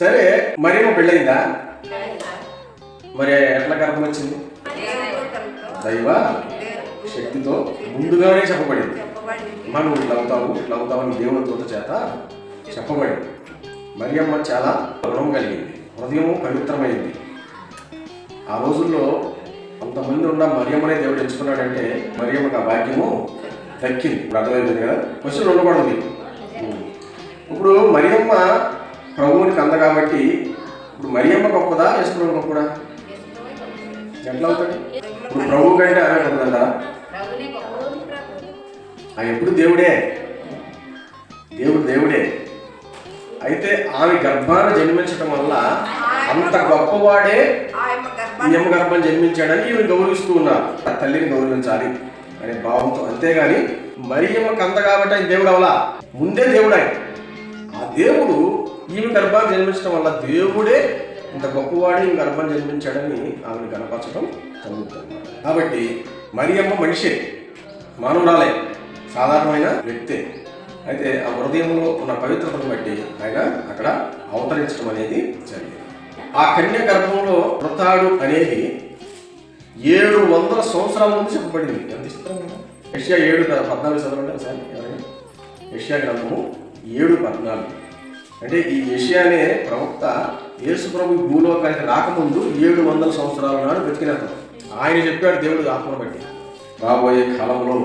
సరే మరి పెళ్ళయిందా? మరి ఎట్లా గర్భం వచ్చింది? దైవ? శక్తితో ముందుగానే చెప్పబడింది. అమ్మా నువ్వు ఇట్లా అవుతావు ఇట్లా అవుతావు అని దేవుని దూత చేత చెప్పబడింది. మరియమ్మ చాలా రుణం కలిగింది. హృదయం పవిత్రమైంది. ఆ రోజుల్లో అంతమంది ఉన్న మరియమ్మనే దేవుడు ఎంచుకున్నాడంటే మరియమ్మకు ఆ భాగ్యము దక్కింది. అర్థమైంది కదా? క్వశ్చన్ ఉండకూడదు. ఇప్పుడు మరియమ్మ ప్రభువునికి అంద కాబట్టి ఇప్పుడు మరియమ్మ గొప్పదా యశ్వరం గొప్పదా? ఎట్లా అవుతాడు ఇప్పుడు ప్రభు కంటే ఆమె గొప్పదా ఆ ఎప్పుడు దేవుడే? దేవుడు దేవుడే. అయితే ఆమె గర్భాన జన్మించడం వల్ల అంత గొప్పవాడే ఈ గర్భం జన్మించాడని ఈమె గౌరవిస్తూ ఉన్నారు. ఆ తల్లిని గౌరవించాలి అనే భావంతో. అంతేగాని మరియమ్మ కంద కాబట్టి ఆయన దేవుడు అవలా ముందే దేవుడు ఆయన. ఆ దేవుడు ఈమె గర్భాన్ని జన్మించడం వల్ల దేవుడే ఇంత గొప్పవాడే ఈమె గర్భం జన్మించాడని ఆమెను కనపరచడం జరుగుతుంది. కాబట్టి మరియమ్మ మనిషే మానవురాలే సాధారణమైన వ్యక్తే. అయితే ఆ హృదయంలో ఉన్న పవిత్రతను బట్టి ఆయన అక్కడ అవతరించడం అనేది జరిగింది. ఆ కన్య గర్భంలో మృతాడు అనేది ఏడు వందల సంవత్సరాల ముందు చెప్పబడింది. ఎంత ఇష్టం ఏడు పద్నాలుగు చదవండి ఒకసారి ఎవరైనా? గ్రంథము ఏడు పద్నాలుగు. అంటే ఈ యష్యానే ప్రవక్త యేసు ప్రభు భూలోకానికి రాకముందు ఏడు వందల సంవత్సరాల నాడు బ్రతికినప్పుడు ఆయన చెప్పాడు దేవుడు ఆత్మను బట్టి. రాబోయే కాలంలో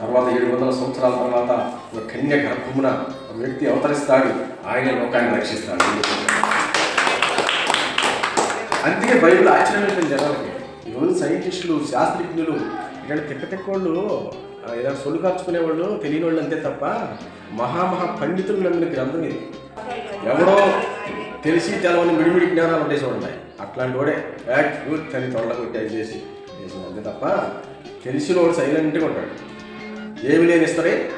తర్వాత ఏడు వందల సంవత్సరాల తర్వాత ఒక కన్య గర్భమున ఒక వ్యక్తి అవతరిస్తాడు ఆయన లోకాన్ని రక్షిస్తాడు. అందుకే బైబిల్ ఆశ్చర్యమైన జనాలకి. ఈరోజు సైంటిస్టులు శాస్త్రజ్ఞులు ఇలాంటి తిక్క తిక్కోళ్ళు ఏదైనా సొలు కార్చుకునే వాళ్ళు తెలియని వాళ్ళు అంతే తప్ప మహామహా పండితులు నమ్మిన గ్రంథం ఇది. ఎవడో తెలిసి తెలవని మిడిమిడి జ్ఞానాలు ఉండేసి ఉంటాయి అట్లాంటి వాడే యాక్ట్ యూత్ అని తొండ కొట్టి అది చేసి చేసిన అంతే తప్ప తెలిసిన వాడు సైలెంట్గా ఉంటాడు. ఏమి లేని ఇస్తారే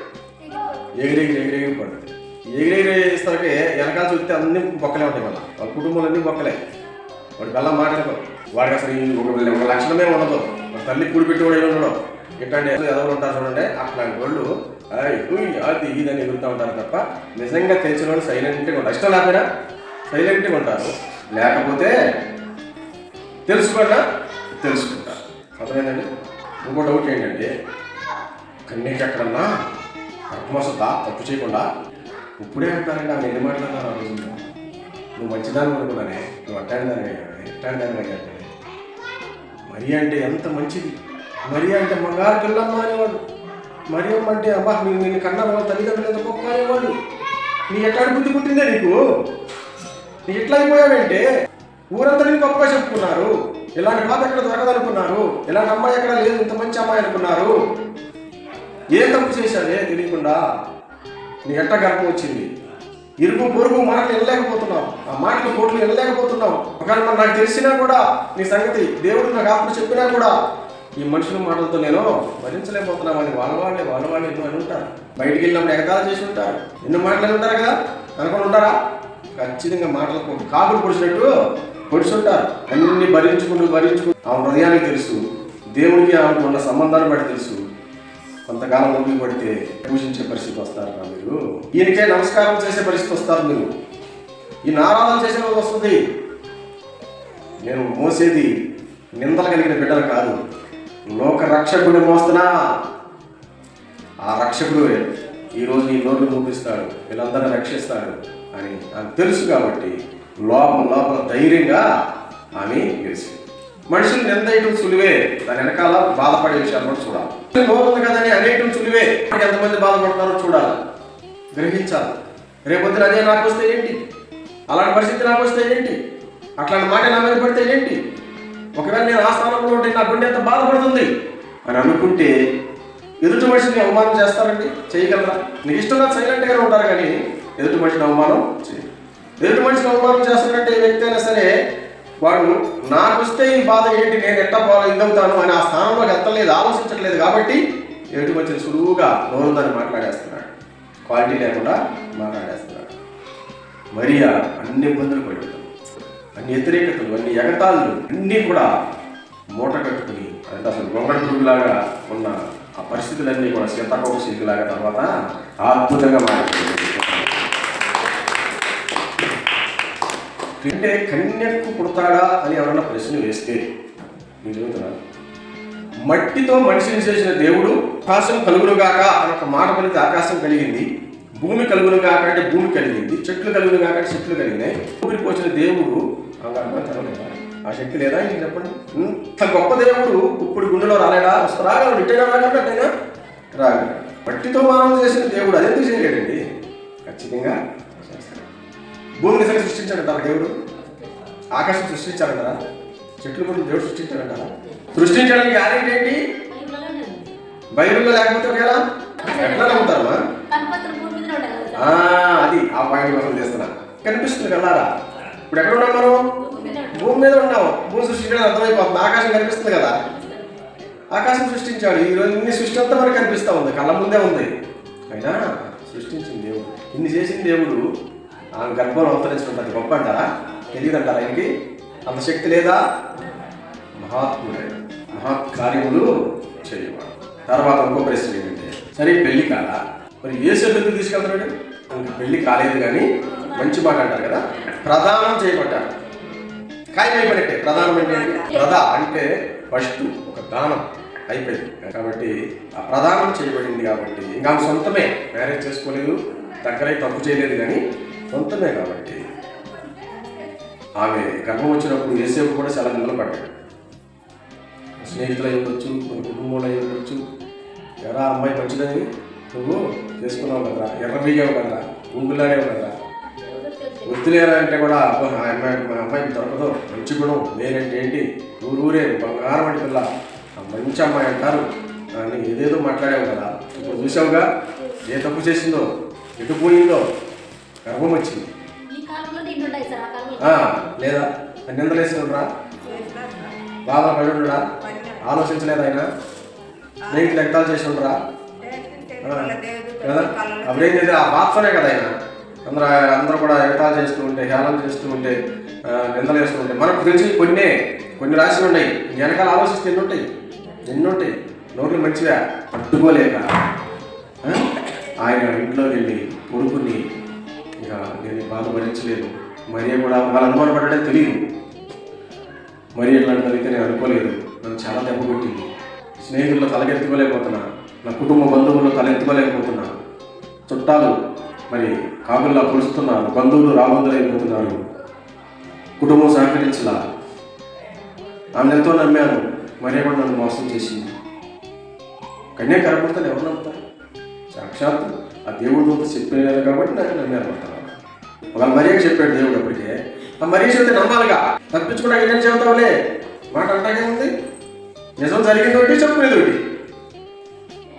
ఎగిరెగిరి ఎగిరెగిరి పడుతుంది. ఎగిరెగిరి ఇస్తారకి వెనకాల చూస్తే అన్ని బొక్కలే ఉంటాయి మళ్ళీ. వాళ్ళ కుటుంబంలో అన్ని బొక్కలే. వాడు బెల్లం మాట్లాడుకో వాడికి అసలు ఒక లక్షణమే ఉండదు. తల్లి కూడిపెట్టి పెట్టి కూడా ఉండడం. ఇట్లాంటి ఎవరు ఉంటారు చూడండి అట్లాంటి వాళ్ళు అది ఇదని ఎగురుతూ ఉంటారు తప్ప నిజంగా తెలిసిన వాళ్ళు సైలెంట్గా ఉంటారు. ఇష్టం లేకపోయినా సైలెంట్గా ఉంటారు. లేకపోతే తెలుసుకున్నా తెలుసుకుంటారు అర్థమైందండి? ఇంకో డౌట్ ఏంటంటే కన్నీకెక్కడన్నా ఎక్కడన్నా గర్భమొస్తుందా తప్పు చేయకుండా ఇప్పుడే అంటారండి ఆమె ఎన్ని మాట్లాడతారు ఆ రోజు నువ్వు మంచిదాన్ని అనుకున్నానే నువ్వు అట్టాడిదాన్ని ఎట్టాడిదాన్ని అంటే మరి అంటే ఎంత మంచిది? మరి అంటే బంగారు పిల్లమ్మ అనేవాడు మరి అంటే అబ్బా నేను నిన్ను కన్నా వాళ్ళ తల్లిదండ్రులు ఎంత గొప్ప అనేవాడు నీ ఎట్లాంటి బుద్ధి పుట్టిందే నీకు? నీ ఎట్లా అయిపోయావంటే ఊరంతా నేను గొప్పగా చెప్పుకున్నారు. ఇలాంటి బాధ ఎక్కడ దొరకదనుకున్నారు? ఇలాంటి అమ్మాయి ఎక్కడ లేదు ఇంత మంచి అమ్మాయి అనుకున్నారు. ఏం తప్పు చేశావే తెలియకుండా? నీ ఎట్ట గర్భం వచ్చింది? ఇరుగు పొరుగు మాటలు వెళ్ళలేకపోతున్నావు ఆ మాటలు కోట్లు వెళ్ళలేకపోతున్నావు ఒకవేళ నాకు తెలిసినా కూడా నీ సంగతి దేవుడు నాకు ఆత్మ చెప్పినా కూడా ఈ మనుషుల మాటలతో నేను భరించలేకపోతున్నామని వాళ్ళ వాళ్ళే వాళ్ళ వాళ్ళే ఎన్నో అని ఉంటారు. బయటికి వెళ్ళినప్పుడు ఎగతాలు చేసి ఉంటారు. ఎన్నో మాటలు ఉంటారు కదా? అనుకుని ఉంటారా? ఖచ్చితంగా మాటలకు కాకులు పొడిచినట్టు పొడిచుంటారు అన్ని భరించుకుంటూ భరించుకుంటూ. ఆమె హృదయానికి తెలుసు. దేవుడికి ఆమెకు ఉన్న సంబంధాన్ని బట్టి తెలుసు. కొంతకాలం ఓపిక పడితే పూజించే పరిస్థితి వస్తారు రా మీరు. ఈయనకే నమస్కారం చేసే పరిస్థితి వస్తారు మీరు. ఈ ఆరాధన చేసే రోజు వస్తుంది. నేను మోసేది నిందలు కలిగిన బిడ్డలు కాదు. లోక రక్షకుడు మోస్తున్నా. ఆ రక్షకుడు ఈరోజు ఈ నోరు మూపిస్తాడు వీళ్ళందరూ రక్షిస్తాడు అని నాకు తెలుసు కాబట్టి లోపల లోపల ధైర్యంగా ఆమె గెలిచింది. మనుషులు నిందయటం సులువే దాని వెనకాల బాధపడే విషయాలు కూడా చూడాలి. నోరుంది కదని అనేయటం సులువే. ఎంతమంది బాధపడుతున్నారో చూడాలి. గ్రహించాలి. రేపొద్దున అదే నాకు వస్తే ఏంటి? అలాంటి పరిస్థితి నాకు వస్తే ఏంటి? అట్లాంటి మాట నా మీద పడితే ఏంటి? ఒకవేళ నేను ఆ స్థానంలో ఉంటే నా గుండె ఎంత బాధపడుతుంది. అని అనుకుంటే ఎదుటి మనిషిని అవమానం చేస్తారండి చేయగలరా? నీకు ఇష్టంగా సైలెంట్గానే ఉంటారు కానీ ఎదుటి మనిషిని అవమానం చేయరు. ఎదుటి మనిషిని అవమానం చేస్తున్నట్టే ఏ వ్యక్తి అయినా సరే వాడు నాకు వస్తే ఈ బాధ ఏంటి? నేను ఎట్ట పోవాలి ఇదవుతాను అని ఆ స్థానంలోకి ఎత్తలేదు ఆలోచించట్లేదు కాబట్టి ఎదుటి మనిషిని సులువుగా నోరుందని మాట్లాడేస్తున్నాడు. క్వాలిటీ లేకుండా మాట్లాడేస్తున్నాడు. మరియా అన్ని ఇబ్బందులు పడుతుంది అన్ని వ్యతిరేకతలు అన్ని ఎగతాళ్ళు అన్నీ కూడా మూట కట్టుకుని అంటే అసలు గొంగళ పురుగులాగా ఉన్న ఆ పరిస్థితులన్నీ కూడా సీతాకోక సిగ్గులాగా తర్వాత అద్భుతంగా మారిపోయింది అంటే కన్యకు పుడతాడా అని ఎవరన్నా ప్రశ్న వేస్తే నేను చెబుతున్నా మట్టితో మనిషిని చేసిన దేవుడు ఆకాశం కలుగునుగాక అని ఒక మాట పలికి ఆకాశం కలిగింది భూమి కలుగునుగాక అంటే భూమి కలిగింది చెట్లు కలుగునుగాక అంటే చెట్లు కలిగినాయి. ఊపిరి పోసిన దేవుడు ఆ శక్తి లేదా ఇంక చెప్పండి ఇంత గొప్ప దేవుడు ఇప్పుడు గుండెలో రాలేడా? వస్తా రాగలడు ఇట్టైనా రాగలడు అట్టైనా రాగలడు. మట్టితో మానవం చేసిన దేవుడు అదెందుకు చేయలేడండి ఖచ్చితంగా చేస్తాడు. భూమిని నిజంగా సృష్టించాడంటారా దేవుడు? ఆకాశం సృష్టించాడంటారా? చెట్లు కూడా దేవుడు సృష్టించాడంటారా? సృష్టించడానికి గ్యారెంటీ ఏంటి? బైబిల్లో లేకపోతే ఒకవేళ ఎట్లా నమ్ముతారమ్మా కదా. అది. ఆ పాయింట్ కోసం చేస్తున్నా. కనిపిస్తుంది కల్లారా ఇప్పుడు ఎక్కడ ఉన్నాం మనం? భూమి మీద ఉన్నాం. భూమి సృష్టించడం అర్థమైపోతుంది ఆకాశం కనిపిస్తుంది కదా? ఆకాశం సృష్టించాడు. ఈ రోజు ఇన్ని సృష్టి అంతా మనకు కనిపిస్తా ఉంది. కళ్ళ ముందే ఉంది. అయినా సృష్టించింది దేవుడు. ఇన్ని చేసిన దేవుడు ఆమె గర్భంలో అవతరించుకుంటుంది గొప్ప అంటారా తెలియదంటారా ఆయనకి. అంత శక్తి లేదా? మహాత్ముడే. మహాకార్యములు చేయవాడు. తర్వాత ఇంకో ప్రశ్న ఏంటంటే సరే పెళ్ళి కాదా? మరి ఏ ఎందుకు తీసుకెళ్తున్నాడు? ఇంకా పెళ్ళి కాలేదు కానీ మంచి మాట అంటారు కదా? ప్రధానం చేయబడ్డారు. ఖాయం అయిపోయినట్టే. ప్రధానం అంటే ప్రధ అంటే ఫస్ట్ ఒక దానం అయిపోయింది. కాబట్టి ఆ ప్రధానం చేయబడింది కాబట్టి ఇంకా ఆమె సొంతమే. మ్యారేజ్ చేసుకోలేదు దగ్గరై తప్పు చేయలేదు కానీ సొంతమే కాబట్టి ఆమె గర్భం వచ్చినప్పుడు ఏసేపు కూడా చాలా నిందలు పడ్డాడు. స్నేహితులు అయి ఉండొచ్చు మన కుటుంబంలో అయి ఉండొచ్చు. ఎరా అమ్మాయి మంచిదని? నువ్వు చేసుకున్నావు కదరా? ఎర్ర బీగావు కదరా ఊగులాడేవు కదరా వద్దులేరా అంటే కూడా అబ్బా, ఆ అమ్మాయి మా అమ్మాయికి దొరకదు. మంచి గుణం. నేనంటే ఏంటి ఊరు ఊరే బంగారం అంటే పిల్ల. మంచి అమ్మాయి అంటారు. అని ఏదేదో మాట్లాడావు కదా. ఇప్పుడు చూసావుగా? ఏ తప్పు చేసిందో? ఎటు పోయిందో? గర్భం వచ్చింది. ఈ కాలంలో నిండు ఉన్నాయి సార్ ఆ కాలంలో ఆ, లేదా? నిందలేసినరా బాధ పడి ఉండడా ఆలోచించలేదు ఆయన? స్నేహితులు ఎగతాలు చేసి ఉండరా కదా? అప్పుడు ఏం చేసి ఆ బాధతోనే కదా ఆయన. అందరూ అందరూ కూడా ఎగతాలు చేస్తూ ఉంటే హేళన చేస్తూ ఉంటే నిందలు వేస్తూ ఉంటే. మనకు తెలిసి కొన్ని కొన్ని రాసి ఉన్నాయి. వెనకాల ఆలోచిస్తే ఎన్ని ఉంటాయి ఎన్ని ఉంటాయి నోట్లు మంచిగా పట్టుకోలేక ఆయన ఇంట్లోకి వెళ్ళి కొడుకుని ఇక నేను బాధ భరించలేదు. మరి కూడా వాళ్ళ అనుమానం పడడం తెలియదు. మరి ఇట్లాంటి జరిగితే నేను అనుకోలేదు. నన్ను చాలా దెబ్బ కొట్టింది. స్నేహితుల్లో తలకెత్తుకోలేకపోతున్నా. నా కుటుంబ బంధువుల్లో తలెత్తుకోలేకపోతున్నా. చుట్టాలు మరి కాగుల్లా పొలుస్తున్నారు బంధువులు రాబందులైపోతున్నారు కుటుంబం సహకరించలా. ఆమె ఎంతో నమ్మాను. మరేమో నన్ను మోసం చేసింది. కన్యా కరపడతాను ఎవరు నమ్ముతారు? సాక్షాత్ ఆ దేవుడు దూత కాబట్టి నాకు నమ్మారు అంటారు ఒకవేళ చెప్పాడు దేవుడు అప్పటికే ఆ మరియ చెప్తే నమ్మాలిగా. తప్పించుకుంటా ఏం చెబుతావులే మాట అంటాగే ఉంది? నిజం జరిగింది ఒకటి చెప్పుకునేది ఒకటి.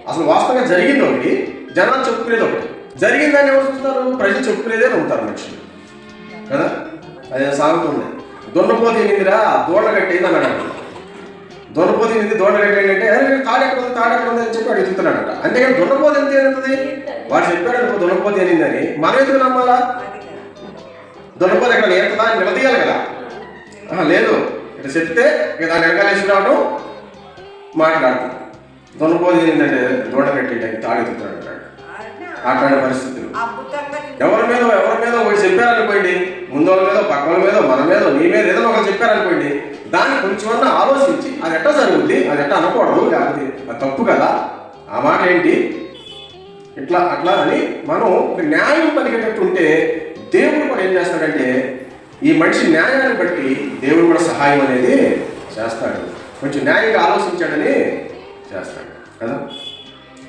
అసలు వాస్తవంగా జరిగింది ఒకటి జనాలు చెప్పుకునేది ఒకటి. జరిగిందని ఎవరు చూస్తారు ప్రజలు చెప్పుకునేదే నవ్వుతారు మనుషులు. కదా? అది సాగుతుంది ఉంది దున్నపోతే దోడ కట్టేది అని అన్నాడు దున్నపోతే ఎనిమిది దోడ కట్టేది అంటే "అరే, తాడు ఎక్కడ ఉంది? తాడు ఎక్కడ ఉంది? అని చెప్పి అడుగుతున్నాడట అంతేగాని దున్నపోతే ఎంత ఏంటది వాడు చెప్పాడు అనుకో దున్నపోతే అని మనం ఎందుకు నమ్మాలా? దున్నపోతే ఎక్కడ ఏరుతుందా అని నిలదీయాలి కదా. లేదు. ఇట్లా చెప్తే ఇక దాని వెనకాలేసి రావడం మాట్లాడుతుంది. దున్నపోతే ఏంటంటే దోడ కట్టేయడానికి తాడు ఎత్తుతున్నాడు అట్లాంటి పరిస్థితులు. ఎవరి మీద ఎవరి మీద ఒకటి చెప్పారనుకోండి ముందు మీద పక్క వాళ్ళ మీద మన మీద నీ మీద ఏదైనా ఒకరు చెప్పారనుకోండి దాన్ని కొంచెం ఆలోచించి అది ఎట్లా జరుగుద్ది అది ఎట్లా అనకూడదు లేకపోతే అది తప్పు కదా? ఆ మాట ఏంటి? ఇట్లా అట్లా అని మనం ఒక న్యాయం పలికేటట్టు ఉంటే దేవుడు కూడా ఏం చేస్తాడంటే ఈ మనిషి న్యాయాన్ని బట్టి దేవుడు కూడా సహాయం అనేది చేస్తాడు. కొంచెం న్యాయంగా ఆలోచించాడని చేస్తాడు. కదా?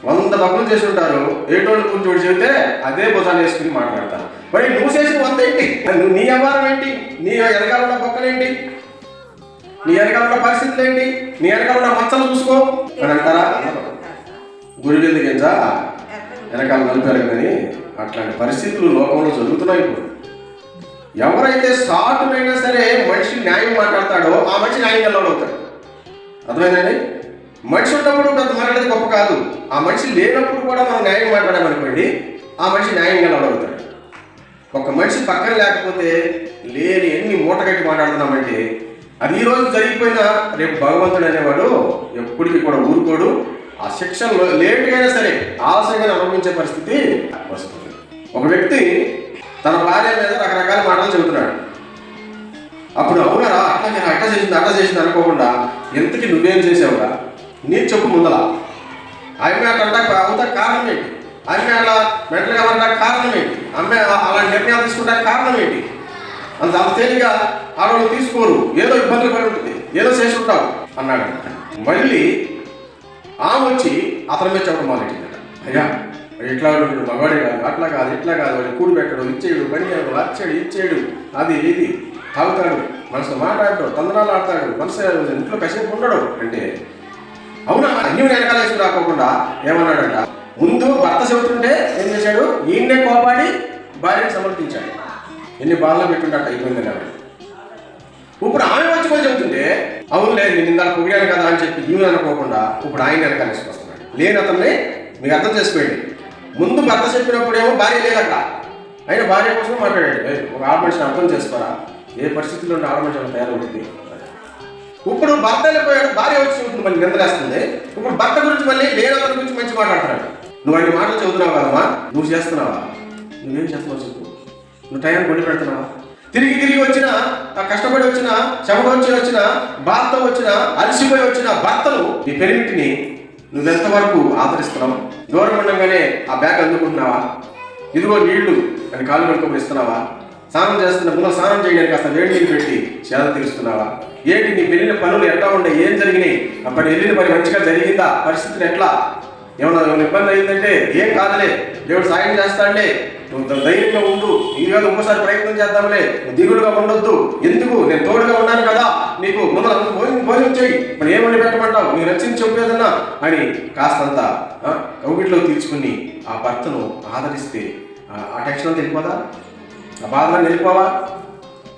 వంద పక్కలు చేసి ఉంటారు ఏటోళ్ళు కూర్చోడు చెబితే అదే భుజాన్ని వేసుకుని మాట్లాడతారు. మరి నువ్వు చేసిన వంద ఏంటి? నువ్వు నీ వ్యవహారం ఏంటి? నీ వెనకాల ఉన్న పక్కలేంటి నీ వెనకాల ఉన్న పరిస్థితులు ఏంటి? నీ వెనకాల ఉన్న మచ్చలు చూసుకో అని అంటారా? గురి గింజ వెనకాల నలిపారు కానీ అట్లాంటి పరిస్థితులు లోకంలో జరుగుతున్నాయి ఇప్పుడు. ఎవరైతే సాటునైనా సరే మనిషి న్యాయం మాట్లాడతాడో ఆ మనిషి న్యాయం గెలవడవుతాడు అర్థమైందండి? మనిషి ఉన్నప్పుడు పెద్ద మాట్లాడేది గొప్ప కాదు. ఆ మనిషి లేనప్పుడు కూడా మనం న్యాయం మాట్లాడామనుకోండి ఆ మనిషి న్యాయంగా గెలవడవుతాడు ఒక మనిషి పక్కన లేకపోతే లేని ఎన్ని మూటగట్టి మాట్లాడుతున్నామంటే అది ఈ రోజు జరిగిపోయినా రేపు భగవంతుడు అనేవాడు ఎప్పటికీ కూడా ఊరుకోడు. ఆ శిక్షను లేటుగా సరే ఆలస్యంగా అనుభవించే పరిస్థితి వస్తుంది. ఒక వ్యక్తి తన భార్య మీద రకరకాల మాటలు చెబుతున్నాడు. అప్పుడు అవునారా అట్లాగే అట్ట చేసింది అట్ట చేసింది అనుకోకుండా ఎంతకి నువ్వేం చేసావురా? నేను చెప్పు ముందల. ఆమె అట్లా అవుతా కారణం ఏంటి? ఆమె అలా మెంటల్గా అవ్వడానికి కారణం ఏంటి? అమ్మే అలాంటి నిర్ణయాలు తీసుకుంటానికి కారణం ఏంటి? అంత అంత తేలిగా ఆడవాళ్ళు తీసుకోరు. ఏదో ఇబ్బందులు పడి ఉంటుంది. ఏదో చేసి అన్నాడు. మళ్ళీ ఆమె వచ్చి అతని మీద చెప్పడం మొదలెట్టిందట అయ్యా ఎట్లా ఇట్లా వాడు మగవాడే కాదు అట్లా కాదు ఇట్లా కాదు వాడు కూడి పెట్టడు ఇచ్చేయడు పని చేయడు అచ్చాడు ఇచ్చేయడు. అది ఇది. తాగుతాడు మనసు మాట్లాడతాడు తందనాలు ఆడతాడు మనసు ఇంట్లో కసేపు ఉండడు అంటే అవునా? అన్ని వెనకాల వేసుకు రాకోకుండా ఏమన్నాడంట? ముందు భర్త చెబుతుంటే ఏం చేశాడు? ఈయన్నే కోపాడి భార్యను సమర్పించాడు ఎన్ని బాధలు పెట్టుండట ఇబ్బంది ఆవిడ ఇప్పుడు ఆమె వచ్చి కూడా చెబుతుంటే లేదు నేను ఇందాక పొగిడాను కదా అని చెప్పి ఈమె అనుకోకుండా ఇప్పుడు ఆయన వెనకాల వేసుకొస్తున్నాడు. లేని అతన్ని మీకు అర్థం చేసుకోండి. ముందు భర్త చెప్పినప్పుడేమో భార్య లేదట. ఆయన భార్య కోసం మాట్లాడాడు. ఒక ఆడ మనిషిని అర్థం చేసుకోరా? ఏ పరిస్థితుల్లో ఉన్న ఆడ మనిషి తయారవుతుంది? ఇప్పుడు భర్త వెళ్ళిపోయాడు భార్య వచ్చి చెబుతుంది మళ్ళీ నిందలేస్తుంది ఇప్పుడు భర్త గురించి మళ్ళీ లేని అతని గురించి మంచి మాట్లాడుతున్నాడు నువ్వు అన్ని మాటలు చదువుతున్నావు అమ్మా నువ్వు చేస్తున్నావా? నువ్వేం చేస్తున్నావు చెప్పు. నువ్వు టైం కొట్టి పెడుతున్నావా? తిరిగి తిరిగి వచ్చిన కష్టపడి వచ్చిన చెమట వచ్చి వచ్చిన భర్త వచ్చిన అలసిపోయి వచ్చిన భర్తలు నీ పెరిమిటిని నువ్వెంతవరకు ఆదరిస్తున్నావు? దూరం ఉండగానే ఆ బ్యాగ్ అందుకుంటున్నావా? ఇదిగో నీళ్ళు అని కాళ్ళు కడుక్కొని ఇస్తున్నావా? స్నానం చేస్తున్న ముందు స్నానం చేయడానికి కాస్త వేడి నీళ్ళు పెట్టి సేద తీరుస్తున్నావా? ఏంటి నీ వెళ్ళిన పనులు ఎట్లా ఉండే? ఏం జరిగినాయి? అప్పటి వెళ్ళిన పని మంచిగా జరిగిందా? పరిస్థితులు ఎట్లా? ఏమన్నా ఏమైనా ఇబ్బంది అయిందంటే? ఏం కాదులే. దేవుడు సాయం చేస్తాడులే. నువ్వు ధైర్యంగా ఉండు. ఈ ఇంకోసారి ప్రయత్నం చేద్దాంలే. నువ్వు దిగులుగా ఉండొద్దు. ఎందుకు? నేను తోడుగా ఉన్నాను కదా. నీకు ముందు అందరూ భోజనం భోజనం చేయి ఏమని పెట్టమంటావు? నీ రచించి చెప్పేదన్నా? అని కాస్తంత కౌగిట్లో తీర్చుకుని ఆ భర్తను ఆదరిస్తే ఆ- టెన్షన్ తెలిపోదా ఆ బాధలను వెళ్ళిపోవా?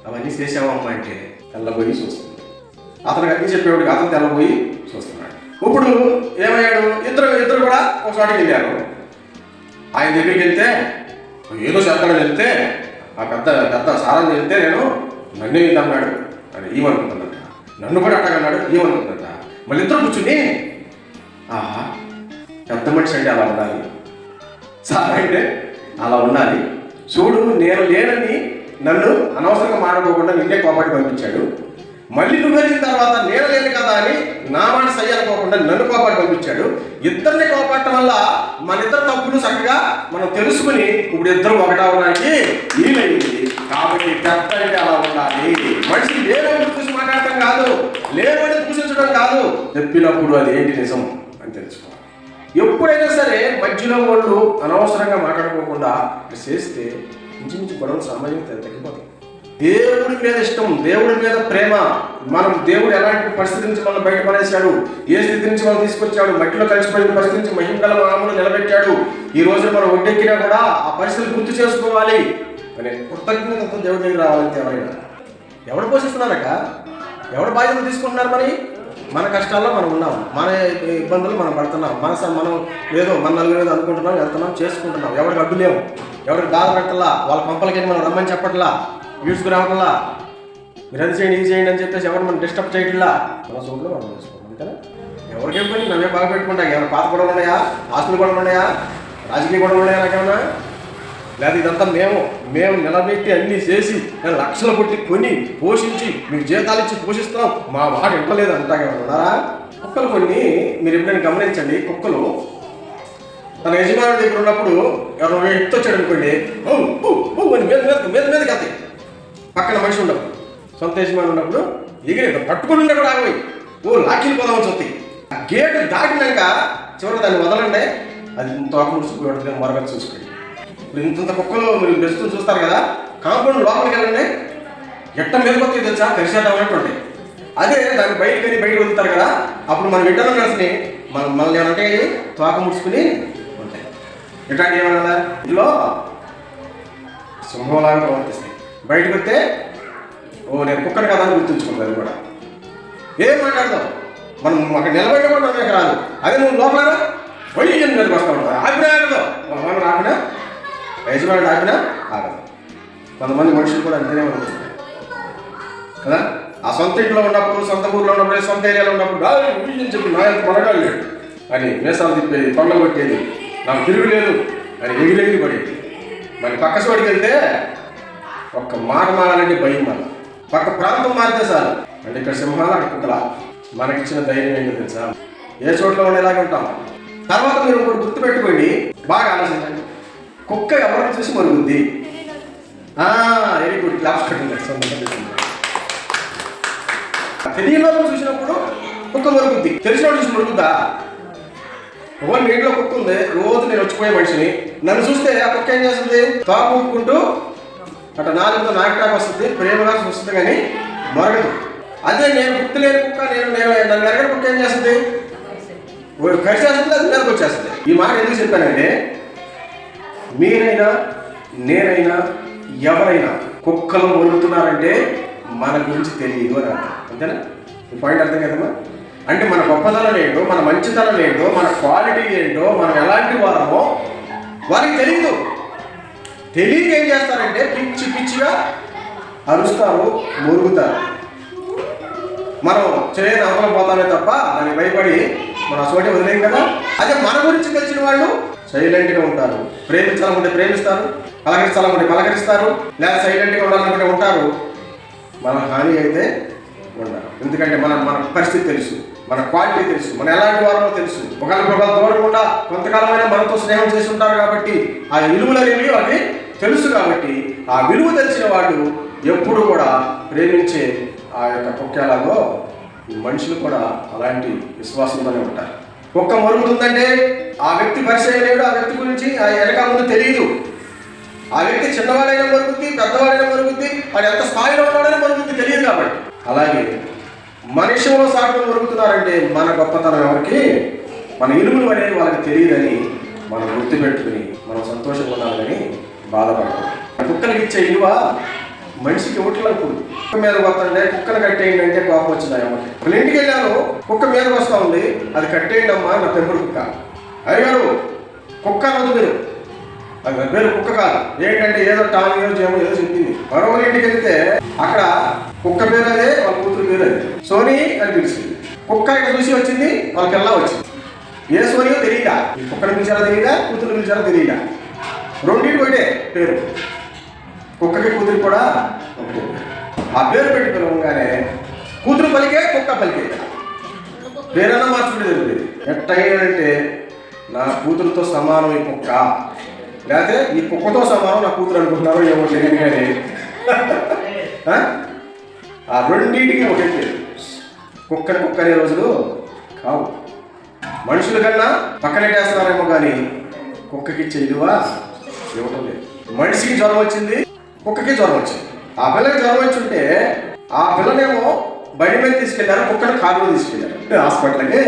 అవన్నీ చేసావా అమ్మ అంటే తెల్లబోయి చూస్తుంది అతనికి అన్ని చెప్పేవాడు అతను తెల్లబోయి చూస్తున్నాడు. ఇప్పుడు ఏమయ్యాడు? ఇద్దరు ఇద్దరు కూడా ఒక చోటకి వెళ్ళారు. ఆయన దగ్గరికి వెళ్తే ఏదో చేస్తాడని వెళ్తే ఆ పెద్ద పెద్ద సారం వెళ్తే నేను నన్ను అన్నాడు అని ఏమనుకుంటుందట నన్ను కూడా అట్టగన్నాడు ఏమనుకుంటుందట మళ్ళీ ఇద్దరు కూర్చుని ఆహా పెద్ద మనిషి అంటే అలా ఉండాలి. సార్ అంటే అలా ఉండాలి. చూడు నేను లేనని నన్ను అనవసరంగా మాట్లాడుకోకుండా నిన్నే కోపాటి పంపించాడు. మళ్ళీ నువ్వు వెళ్ళిన తర్వాత నేను లేను కదా అని నా మాట సై అనుకోకుండా నన్ను కోపాటు పంపించాడు. ఇద్దరిని కోపడటం వల్ల మన ఇద్దరు తప్పులు చక్కగా మనం తెలుసుకుని ఇప్పుడు ఇద్దరు ఒకటవడానికి వీలైంది. కాబట్టి పెద్ద అంటే అలా ఉండాలి. మనిషి లేనప్పుడు చూసి మాట్లాడటం కాదు లేవని దూషించడం కాదు చెప్పినప్పుడు అది ఏంటి నిజం అని తెలుసుకోవాలి. ఎప్పుడైనా సరే మధ్యలో వాళ్ళు అనవసరంగా మాట్లాడుకోకుండా చేస్తే ఇంచుమించు గొడవ సమయం తగ్గిపోతుంది దేవుడి మీద ఇష్టం దేవుడి మీద ప్రేమ. మనం దేవుడు ఎలాంటి పరిస్థితి నుంచి మనం బయటపడేశాడు? ఏ స్థితి నుంచి మనం తీసుకొచ్చాడు. మట్టిలో కలిసిపోయిన పరిస్థితి నుంచి మహిమగల మామూలు నిలబెట్టాడు. ఈ రోజు మనం ఒడ్డెక్కినా కూడా ఆ పరిస్థితులు గుర్తు చేసుకోవాలి. అనే కృతజ్ఞతతో దేవుడి దగ్గర రావాలంటే ఎవరైనా. ఎవడు పోషిస్తున్నారట? ఎవడు బాధ్యత తీసుకుంటున్నారు మరి? మన కష్టాల్లో మనం ఉన్నాం. మన ఇబ్బందులు మనం పడుతున్నాం. మన మనం ఏదో మన నలుగురు ఏదో అనుకుంటున్నాం వెళ్తున్నాం చేసుకుంటున్నాం. ఎవరికి అడ్డు లేవు. ఎవరికి బాధ పెట్టాలా? వాళ్ళ పంపలకి మనం రమ్మని చెప్పట్లా? ఈడ్చుకురావట్లా మీరు అది చేయండి ఇది చేయండి అని చెప్పేసి ఎవరు మనం డిస్టర్బ్ చేయట్లా? మన సోట్లో మనం చేసుకోవాలి అంతేనా? ఎవరికేం పోయి నవ్వే బాగా పెట్టుకుంటా. ఏమైనా పాత గొడవలు ఉన్నాయా? ఆస్తులు గొడవలు ఉన్నాయా? రాజకీయ గొడవలు ఉన్నాయా నాకేమన్నా? లేదా ఇదంతా మేము మేము నిలబెట్టి అన్ని చేసి నేను లక్షలు కొట్టి కొని పోషించి మీకు జీతాలు ఇచ్చి పోషిస్తున్నాం. మా మాట ఇవ్వలేదు అంటా ఉన్నారా? కుక్కలు కొన్ని మీరు ఎప్పుడైనా గమనించండి కుక్కలు తన యజమాని దగ్గర ఉన్నప్పుడు ఎవరో ఎత్తు వచ్చాడు అనుకోండి మీద మీద మీద మీదకి పక్కన మనిషి ఉండవు. సొంత యజమాని ఉన్నప్పుడు ఎగిరి పట్టుకుని ఉండే కూడా ఆగిపోయి ఓ లాఠీలు పోదామని వస్తాయి ఆ గేటు దాటినాక చివరి దాన్ని వదలండి అది ఇంత ముడుచుకు పెడుతుంది మరొక చూసుకోండి. ఇప్పుడు ఇంత కుక్కలు మీరు బెస్ట్ చూస్తారు కదా కాంపౌండ్ లోపలికి వెళ్ళండి. ఎట్ట మీద కొత్త తెలుసా? కరిసేట ఉన్నట్టు అదే దాన్ని బయటకు వెళ్ళి బయట వదులుతారు కదా అప్పుడు మనం విట్టడం కలిసి మన మనల్ని ఏమంటే తోక ముడుచుకుని ఉంటాయి. ఇట్లాంటి ఏమన్నా ఇందులో సింహంలాగా ప్రవర్తిస్తాయి. బయటకు వస్తే ఓ నేను కుక్కను కదా అని గుర్తుంచుకుంటాను అది కూడా. ఏం మాట్లాడదాం మనం అక్కడ నిలబడి కూడా మనకి రాదు అదే నువ్వు లోపల పోయి మీదకి వస్తా ఉంటావు. ఆపినా ఆగదు. మనం ఆపినా యజమానుడు ఆపినా ఆగదు. కొంతమంది మనుషులు కూడా అంతేనే ఉంటుంది కదా? ఆ సొంత ఇంట్లో ఉన్నప్పుడు సొంత ఊర్లో ఉన్నప్పుడు సొంత ఏరియాలో ఉన్నప్పుడు "ఆ, ఉయ్" చెప్పి నా ఎంత మనగాడు అని మేసాలు తిప్పేది కొండలు కొట్టేది. నాకు తిరుగులేదు. అని ఎగిరెగిరి పడేది. మరి పక్క సోడికి వెళ్తే ఒక్క మాట మారాలంటే భయం మన పక్క ప్రాంతం మారితే సార్ అంటే ఇక్కడ సింహాలు అక్కడ మనకిచ్చిన ధైర్యం ఏంటో తెలుసా? ఏ చోట్ల ఉండేలాగా ఉంటాం? తర్వాత మీరు ఇప్పుడు గుర్తుపెట్టుకోండి. బాగా ఆలోచించండి. కుక్క ఎవరిని చూసి మరుగుద్ది? వెరీ గుడ్ క్లాప్స్ కట్టండి. తెలియని చూసినప్పుడు కుక్క మరుగుద్ది. తెలిసిన వాళ్ళు చూసి మరుగుద్దా? ఒకవేళ నీటిలో కుక్క ఉంది. రోజు నేను వచ్చిపోయే మనిషిని. నన్ను చూస్తే ఆ కుక్క ఏం చేస్తుంది? తాపు ఊపుకుంటూ నాలుగుతో నాటకాకు వస్తుంది ప్రేమగా వస్తుంది కానీ మరగదు. అదే నేను గుర్తు లేని కుక్క నేను నేను నన్ను ఎరగని కుక్క ఏం చేస్తుంది? ఖర్చేస్తుంది అది నెలకు వచ్చేస్తుంది. ఈ మాట ఎందుకు చెప్పానంటే మీరైనా నేనైనా ఎవరైనా కుక్కలు మొరుగుతున్నారంటే మన గురించి తెలియదు అని అర్థం. అంతేనా? ఈ పాయింట్ అర్థం కదమ్మా? అంటే మన గొప్పతనం ఏంటో మన మంచితనం ఏంటో మన క్వాలిటీ ఏంటో మనం ఎలాంటి వారమో వారికి తెలియదు తెలియక ఏం చేస్తారంటే పిచ్చి పిచ్చిగా అరుస్తారు మురుగుతారు. మనం చేయని అవసరం పోతామే తప్ప దానికి భయపడి మన చోటి వదిలేం కదా? అదే మన గురించి తెలిసిన వాళ్ళు సైలెంట్గా ఉంటారు. ప్రేమించాలనుకుంటే ప్రేమిస్తారు పలకరించాలనుకుంటే పలకరిస్తారు లేదా సైలెంట్గా ఉండాలనుకుంటే ఉంటారు. మన హాని అయితే ఉండరు ఎందుకంటే మన మన పరిస్థితి తెలుసు మన క్వాలిటీ తెలుసు మన ఎలాంటి వారమో తెలుసు. ఒకరికొకరు దూరకుండా కొంతకాలమైనా మనతో స్నేహం చేసి ఉంటారు కాబట్టి ఆ విలువలు అనేవి అవి తెలుసు కాబట్టి ఆ విలువ తెలిసిన వాళ్ళు ఎప్పుడు కూడా ప్రేమించే ఆ యొక్క కుక్కేలాగో మనుషులు కూడా అలాంటి విశ్వాసంతోనే ఉంటారు. కుక్క మరుగుతుందంటే ఆ వ్యక్తి పరిచయం లేడు ఆ వ్యక్తి గురించి ఆ వెనక ముందు తెలియదు ఆ వ్యక్తి చిన్నవాడైనా మరుగుద్ది పెద్దవాడైనా మరుగుద్ది వాడు ఎంత స్థాయిలో ఉన్నాడని మరుగుద్ది తెలియదు కాబట్టి. అలాగే మనుషులు సాగుతూ మరుగుతున్నారంటే మన గొప్పతనం ఎవరికి? మన ఇలువలు అనేది వాళ్ళకి తెలియదని మనం గుర్తుపెట్టుకుని మనం సంతోషంగా ఉండాలని బాధపడతాం. కుక్కలకి ఇచ్చే ఇలువ మనిషికి ఇవ్వట్లేదు కుక్క మీద వస్తుంటే కుక్కను కట్టేయండి అంటే కోపం వచ్చింది అమ్మకి వాళ్ళ ఇంటికి వెళ్ళాను కుక్క మీద వస్తా ఉంది అది కట్టేయండి అమ్మా నా పెంపుడు కుక్క. అయ్యారు కుక్క అనొద్దు మీరు. అది నా పేరు కుక్క కాదు. ఏంటంటే ఏదో టామ్ ఏదో చేయమో ఏదో చెప్పింది. మరొక ఇంటికి వెళ్తే అక్కడ కుక్క పేరు అదే వాళ్ళ కూతురు పేరు అదే. సోనీ అని పిలిచింది. కుక్క ఇక్కడ చూసి వచ్చింది వాళ్ళకి వచ్చింది. ఏ సోనియో తెలియదా కుక్కను పిలిచారో తెలియదా కూతురు పిలిచారో తెలియదా రెండింటి ఒకటే పేరు. కుక్కకి కూతురు కూడా ఒకటే. ఆ పేరు పెట్టి పిలవగానే కూతురు పలికే కుక్క పలికే. పేరన్నా మార్చుకుంటే జరుగుతుంది ఎట్టయ్యాడంటే నా కూతురుతో సమానం ఈ కుక్క. లేకపోతే ఈ కుక్కతో సమానం నా కూతురు అనుకుంటున్నారో ఏమో తెలియదు కానీ. ఆ? రెండింటికి ఒకటే పేరు. కుక్కని కుక్క అనే రోజులు కావు. మనుషుల కన్నా పక్కనెట్టేస్తున్నారేమో కానీ కుక్కకి ఇచ్చే ఇదివా ఇవ్వటం లేదు మనిషికి జ్వరం వచ్చింది కుక్కకి జ్వరం వచ్చింది. ఆ పిల్లకి జ్వరం వచ్చి ఉంటే ఆ పిల్లనేమో బయట మీద తీసుకెళ్ళారు కుక్కని కారులో తీసుకెళ్ళారు. హాస్పిటల్కి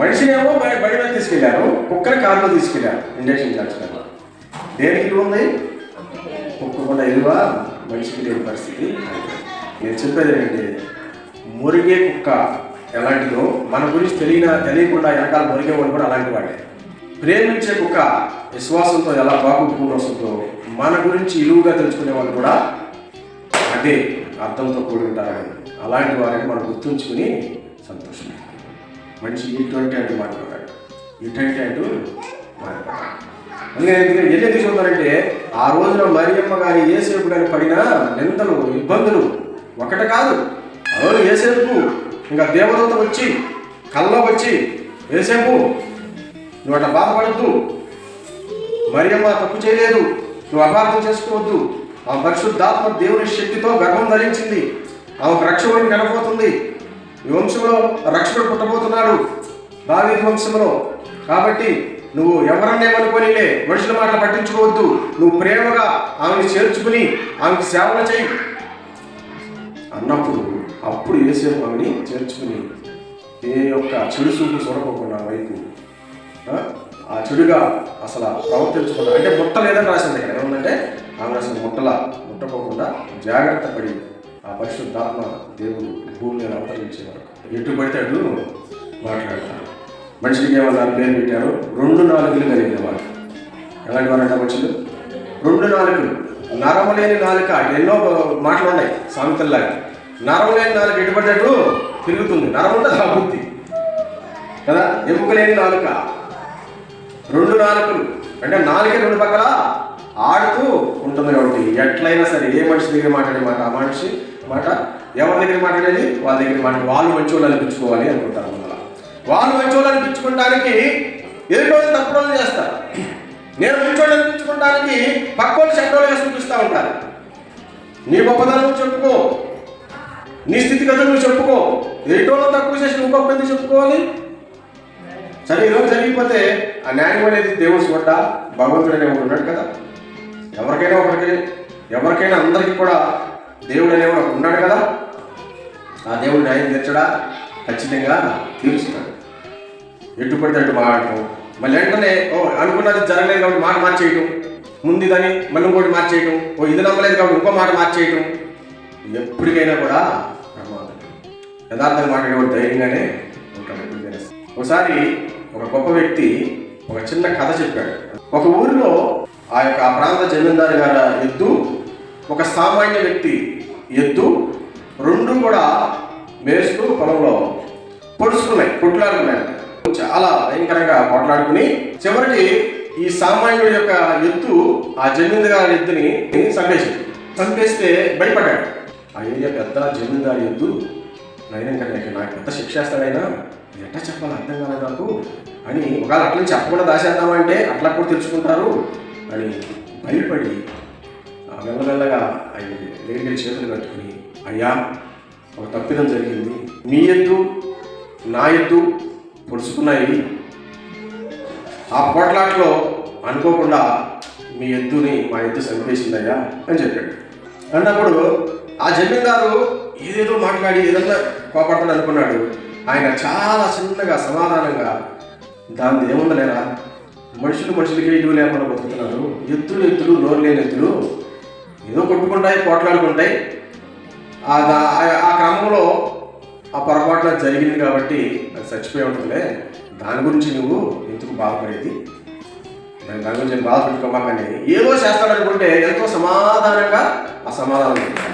మనిషినేమో బయట బయట మీద తీసుకెళ్ళారు కుక్కని కారులో తీసుకెళ్ళారు. ఇంజక్షన్ చేస్తారు దేనికి ఇల్లు ఉంది? కుక్కకుండా ఇల్లువ మనిషికి లేని పరిస్థితి. నేను చెప్పేది ఏంటంటే మురిగే కుక్క ఎలాంటిదో మన గురించి తెలియన తెలియకుండా వెనకాల మురిగే వాళ్ళు కూడా అలాంటి వాడే ప్రేమించే కుక్క విశ్వాసంతో ఎలా బాగుంటుంది వస్తుందో మన గురించి ఇలువుగా తెలుసుకునే వాళ్ళు కూడా అదే అర్థంతో కూడి ఉంటారని అలాంటి వారిని మనం గుర్తుంచుకుని సంతోషం. మనిషి ఇటువంటి అంటూ మాట్లాడతాడు ఇటువంటి అంటూ మాట్లాడతాడు అందుకని ఎన్ని ఎందుకు ఆ రోజున మరియమ్మ గారి ఏసేపు గారి పడిన నిందలు ఇబ్బందులు ఒకటి కాదు. ఆ రోజు ఏసేపు ఇంకా దేవదూత వచ్చి కళ్ళ వచ్చి ఏసేపు నువ్వు అట్లా బాధపడద్దు. మరియమ్మ తప్పు చేయలేదు. నువ్వు అపార్థం చేసుకోవద్దు. ఆ పరిశుద్ధాత్మ దేవుని శక్తితో గర్భం ధరించింది. ఆమెకు రక్షకుడిని కనబోతుంది ఈ వంశంలో రక్షకుడు పుట్టబోతున్నాడు. భావి వంశంలో. కాబట్టి నువ్వు ఎవరన్నేమనుకోనిలే మనుషుల మాటలు పట్టించుకోవద్దు. నువ్వు ప్రేమగా ఆమెను చేర్చుకుని ఆమెకి సేవలు చేయి. అన్నప్పుడు అప్పుడు ఏసేపు ఆమెని చేర్చుకుని ఏ యొక్క చెడు చూపు చూడకోకుండా వైపు ఆ? చెడుగా అసలు ప్రవర్తించకుండా అంటే ముట్ట లేదని రాసింది ఇక్కడ ఏముందంటే ఆమె అసలు ముట్టల ముట్టపోకుండా జాగ్రత్త పడి ఆ పరిశుద్ధాత్మ దేవుడు భూమి మీద అవతరించే వరకు. ఎటు పడితే మాట్లాడతారు మనిషికి ఏమన్నారు? పేరు పెట్టారు. రెండు నాలుగులు కలిగినవాడు ఎలాంటి వారంటే మనుషులు? రెండు నాలుగులు. నరమలేని నాలుక ఎన్నో మాటలు ఉన్నాయి సామెతల్లాగా. నరమలేని నాలుక ఎటు పడితే తిరుగుతుంది. నరం ఉంటుంది ఆ బుద్ధి. కదా? ఎముక లేని నాలుక. రెండు నాలుకలు. అంటే నాలుగే రెండు పక్కల ఆడుతూ ఉంటుంది కాబట్టి ఎట్లయినా సరే ఏ మనిషి దగ్గర మాట్లాడే మాట ఆ మనిషి మాట ఎవరి దగ్గర మాట్లాడేది? వాళ్ళ దగ్గర మాట. వాళ్ళు మంచి వాళ్ళు అనిపించుకోవాలి అనుకుంటారు మళ్ళా. వాళ్ళు మంచి వాళ్ళు అనిపించుకోవడానికి ఎదుటి వాళ్ళు తప్పుడు చేస్తారు. నేను మంచోళ్ళు అనిపించుకోవడానికి పక్క వాళ్ళు చెడ్డోళ్ళుగా చూపిస్తూ ఉంటారు. నీ గొప్పతనం చెప్పుకో. నీ స్థితిగతులు నువ్వు చెప్పుకో. ఎటోళ్ళు తక్కువ చేసి నువ్వు గొప్ప ఎందుకు చెప్పుకోవాలి? సరే ఈరోజు జరిగిపోతే ఆ న్యాయం అనేది దేవుడు చూడ భగవంతుడు అనేవాడు ఉన్నాడు కదా. ఎవరికైనా ఒకరికి ఎవరికైనా అందరికీ కూడా దేవుడు అనేవాడు ఉన్నాడు కదా. ఆ దేవుడు న్యాయం తీర్చడా? ఖచ్చితంగా తీరుస్తాడు. ఎటు పడితే అటు మాట్లాడటం మళ్ళీ వెంటనే ఓ అనుకున్నది జరగలేదు కాబట్టి మాట మార్చేయటం. ముందు ఇదని మళ్ళీ ఇంకోటి మార్చేయటం. ఓ ఇది నమ్మలేదు కాబట్టి ఇంకో మాట మార్చేయటం. ఎప్పటికైనా కూడా ప్రమాదం. యథార్థంగా మాట్లాడేవాడు ధైర్యంగానే ఉంటాడు. ఒకసారి ఒక గొప్ప వ్యక్తి ఒక చిన్న కథ చెప్పాడు. ఒక ఊరిలో ఆ యొక్క ఆ ప్రాంత జమీందారు గారి ఎద్దు ఒక సామాన్య వ్యక్తి ఎద్దు రెండు కూడా మేస్తూ పొలంలో పొడుచుకున్నాయి కొట్లాడుకున్నాయి. చాలా భయంకరంగా కొట్లాడుకుని చివరికి ఈ సామాన్యుడి యొక్క ఎత్తు ఆ జమీందారు గారి ఎద్దుని చంపేసింది. చంపేస్తే భయపడ్డాడు. ఏరియా పెద్ద జమీందారు ఎద్దు. నైనా నాకు పెద్ద శిక్ష వేస్తాడైనా? ఎట్లా చెప్పాలి? అర్థం కాలేదు నాకు. అని ఒకవేళ అట్లా చెప్పకుండా దాచేద్దామంటే అట్లా కూడా తెలుసుకుంటారు. అని భయపడి ఆ మెల్లమెల్లగా ఆయన దగ్గరికి చేతులు కట్టుకుని అయ్యా ఒక తప్పిదం జరిగింది. మీ ఎద్దు నా ఎద్దు పొడుచుకున్నాయి. ఆ పోట్లాట్లో అనుకోకుండా మీ ఎద్దుని మా ఎద్దు చంపేసిందయ్యా అని చెప్పాడు. అన్నప్పుడు ఆ జమీందారు ఏదేదో మాట్లాడి ఏదన్నా కోపడతాడు అనుకున్నాడు ఆయన చాలా చిన్నగా సమాధానంగా దాని ఏముందలేరా మనుషులు మనుషులకి ఇల్లు లేకుండా బతుకుతున్నారు. ఎత్తులు ఎత్తులు నోరు లేని ఎత్తులు. ఏదో కొట్టుకుంటాయి పోట్లాడుకుంటాయి. ఆ ఆ- క్రమంలో ఆ పొరపాటున జరిగింది కాబట్టి అది చచ్చిపోయి ఉంటుందిలే. దాని గురించి నువ్వు ఎందుకు బాధపడేది? దాని గురించి నేను బాధపెట్టుకోమాకండి ఏదో చేస్తాడనుకుంటే ఎంతో సమాధానంగా ఆ సమాధానం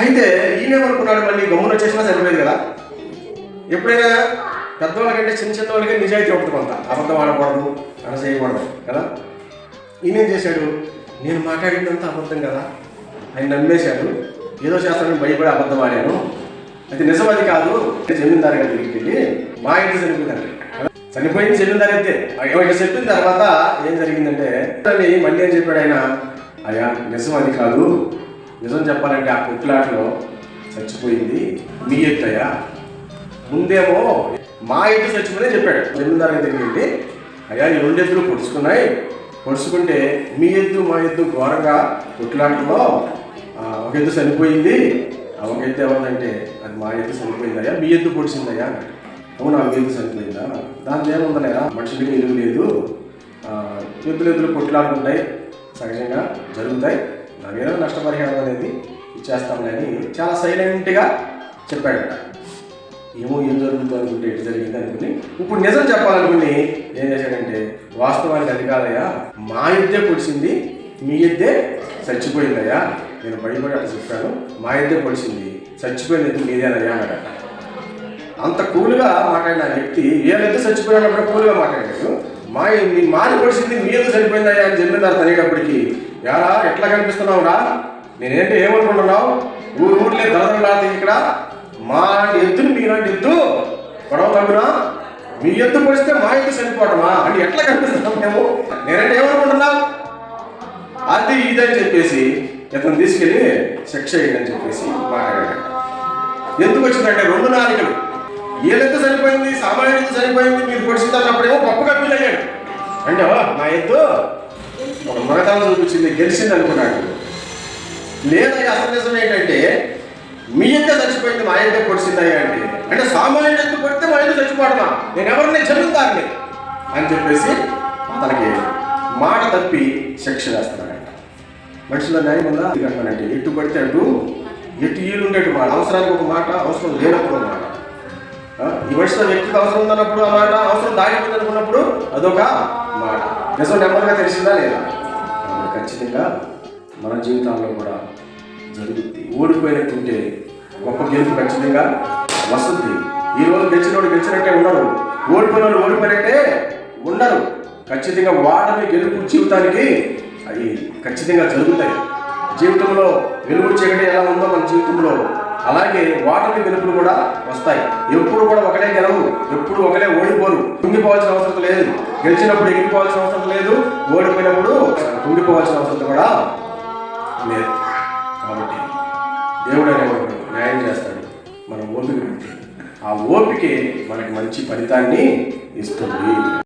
అయితే ఈయనేమనుకున్నాడు మళ్ళీ గమ్మున వచ్చేసినా సరిపోయేది కదా. ఎప్పుడైనా పెద్దవాళ్ళకంటే చిన్న చిన్న వాళ్ళకి నిజాయితీ ఉంటుంది కొంత. అబద్ధం ఆడకూడదు అలా చేయకూడదు కదా. ఈయనేం చేశాడు? నేను మాట్లాడిందంతా అబద్ధం కదా. ఆయన నమ్మేశాడు. ఏదో చేస్తానని భయపడి అబద్ధం ఆడాను. అయితే నిజం అది కాదు. జమీందారు గారి దగ్గరికి వెళ్ళి మా ఇంటి చనిపోయిందండి చనిపోయింది జమీందారు అయితే. ఇక చెప్పిన తర్వాత ఏం జరిగిందంటే మళ్ళీ ఏం చెప్పాడు ఆయన? అయ్యా నిజం అది కాదు. నిజం చెప్పాలంటే ఆ కొట్లాటలో చచ్చిపోయింది. మీ ఎత్తయ్యా. ముందేమో మా ఎత్తు చచ్చిపోయిందని చెప్పాడు. జమీందారు గారి దగ్గరికి వెళ్ళి అయ్యా ఈ రెండు ఎద్దులు పొడుచుకున్నాయి. పొడుచుకుంటే మీ ఎద్దు మా ఎద్దు ఘోరంగా కొట్లాటలో ఒక ఎద్దు చనిపోయింది. ఆ ఒక ఎద్దు ఏమందంటే అది మా ఎద్దు చనిపోయిందయ్యా మీ ఎద్దు పొడిచిందయ్యా అవునా మీ ఎద్దు చనిపోయిందా? దాంట్లో ఏముందలేరా మనుషులకి ఎదురు లేదు. ఎద్దులు ఎద్దులు కొట్లాడుకుంటాయి సహజంగా జరుగుతాయి. నాకేదో నష్టపరిహారం అనేది ఇచ్చేస్తాం అని చాలా సైలెంట్గా చెప్పాడట ఏమో ఏం జరుగుతుందో అనుకుంటే ఎటు జరిగింది అనుకుని ఇప్పుడు నిజం చెప్పాలనుకుని ఏం చేశాడంటే వాస్తవానికి అది కాదయ్యా మా యుద్ధే పొడిచింది మీ యుద్ధే చచ్చిపోయిందయ్యా. నేను భయపడి అట్లా చెప్పాను మా యుద్ధే పొడిచింది చచ్చిపోయినది మీదేనయ్యా అన్నాడట. అంత కూల్గా మాట్లాడిన వ్యక్తి వీళ్ళెద్దు చచ్చిపోయినప్పుడు కూల్గా మాట్లాడాడు? మా మాది పొడిచింది మీ ఎద్దు చనిపోయిందయ్యా అని చెప్పిన తర్వాత అనేటప్పటికీ యారా ఎట్లా కనిపిస్తున్నావురా? నేనేంటి ఏమనుకుంటున్నావు? ఊరు ఊర్లే దళదళలాడుతుంది ఇక్కడ. మా ఎద్దుని మీలాంటి ఎద్దు. గొడవ తగ్గునా మీ ఎద్దు పొడిస్తే మా ఎద్దు చనిపోవటమా? అని ఎట్లా కనిపిస్తున్నాం మేము? నేనంటే ఏమనుకుంటున్నావు? అది ఇదని చెప్పేసి ఇతను తీసుకెళ్ళి శిక్ష అని చెప్పేసి మాట్లాడాడు. ఎందుకు వచ్చిందంటే రెండు నాలుగులు ఏదైతే సరిపోయింది సామాన్యుడు సరిపోయింది మీరు పొడిచిందన్నప్పుడేమో గొప్పగా ఫీల్ అయ్యాడు. అంటే నా ఎద్దు ఒక మగతనం చూపించింది గెలిచింది అనుకున్నాడు లేదా అసలు నిజం ఏంటంటే మీ యొక్క చచ్చిపోయింది మా ఎంత పొడిచిందయ్యా అంటే అంటే సామాన్యుడు ఎంత కొడితే మా ఎంత చచ్చిపోవడమా? నేను ఎవరిని చదువుతాను అని చెప్పేసి అతనికి మాట తప్పి శిక్ష వేస్తున్నాడంట మనుషుల న్యాయం ఉందా? అంటే ఎటు పడితే అటు ఎటు ఈలు మాట అవసరానికి ఒక మాట అవసరం లేనప్పుడు మాట. ఈ మనిషిలో వ్యక్తికి అవసరం ఉందన్నప్పుడు ఆ మాట అవసరం దాటిపోయింది అనుకున్నప్పుడు అదొక మాట. నిజం నెమ్మదిగా తెలిసిందా లేదా? ఖచ్చితంగా మన జీవితాల్లో కూడా జరుగుద్ది. ఓడిపోయినట్టుంటే గొప్ప గెలుపు ఖచ్చితంగా వస్తుంది. ఈ రోజు గెలిచినోడు గెలిచినట్టే ఉండరు. ఓడిపోయిన వాళ్ళు ఓడిపోయినట్టే ఉండరు. ఖచ్చితంగా వాడని గెలుపు జీవితానికి అవి ఖచ్చితంగా జరుగుతాయి. జీవితంలో వెలుగు చీకటి ఎలా ఉందో మన జీవితంలో అలాగే వాటర్కి గెలుపులు కూడా వస్తాయి. ఎప్పుడు కూడా ఒకటే గెలవు ఎప్పుడు ఒకటే ఓడిపోరు. తుంగిపోవాల్సిన అవసరం లేదు. గెలిచినప్పుడు ఎగిరిపోవాల్సిన అవసరం లేదు. ఓడిపోయినప్పుడు తుంగిపోవాల్సిన అవసరం కూడా లేదు. కాబట్టి దేవుడు అనేవాడు న్యాయం చేస్తాడు. మన ఓపిక ఆ ఓపికే మనకి మంచి ఫలితాన్ని ఇస్తుంది.